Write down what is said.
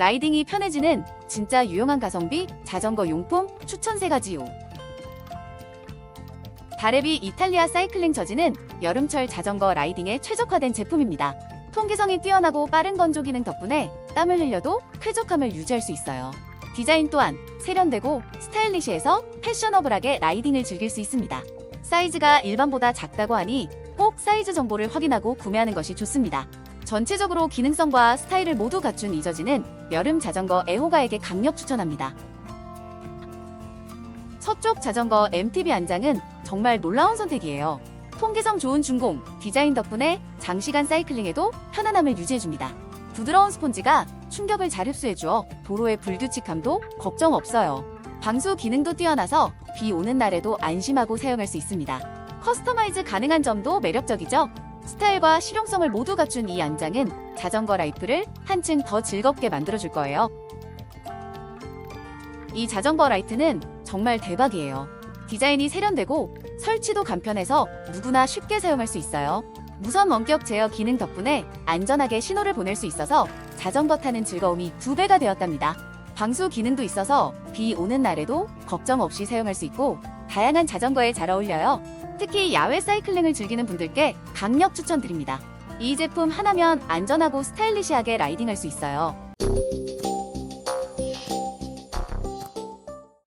라이딩이 편해지는 진짜 유용한 가성비 자전거 용품 추천 세 가지요. 다레비 이탈리아 사이클링 저지는 여름철 자전거 라이딩에 최적화된 제품입니다. 통기성이 뛰어나고 빠른 건조 기능 덕분에 땀을 흘려도 쾌적함을 유지할 수 있어요. 디자인 또한 세련되고 스타일리시해서 패셔너블하게 라이딩을 즐길 수 있습니다. 사이즈가 일반보다 작다고 하니 꼭 사이즈 정보를 확인하고 구매하는 것이 좋습니다. 전체적으로 기능성과 스타일을 모두 갖춘 이 저지는 여름 자전거 애호가에게 강력 추천합니다. 서쪽 자전거 MTB 안장은 정말 놀라운 선택이에요. 통기성 좋은 중공, 디자인 덕분에 장시간 사이클링에도 편안함을 유지해줍니다. 부드러운 스폰지가 충격을 잘 흡수해주어 도로의 불규칙함도 걱정 없어요. 방수 기능도 뛰어나서 비 오는 날에도 안심하고 사용할 수 있습니다. 커스터마이즈 가능한 점도 매력적이죠. 스타일과 실용성을 모두 갖춘 이 안장은 자전거 라이프를 한층 더 즐겁게 만들어줄 거예요. 이 자전거 라이트는 정말 대박이에요. 디자인이 세련되고 설치도 간편해서 누구나 쉽게 사용할 수 있어요. 무선 원격 제어 기능 덕분에 안전하게 신호를 보낼 수 있어서 자전거 타는 즐거움이 두 배가 되었답니다. 방수 기능도 있어서 비 오는 날에도 걱정 없이 사용할 수 있고 다양한 자전거에 잘 어울려요. 특히 야외 사이클링을 즐기는 분들께 강력 추천드립니다. 이 제품 하나면 안전하고 스타일리시하게 라이딩할 수 있어요.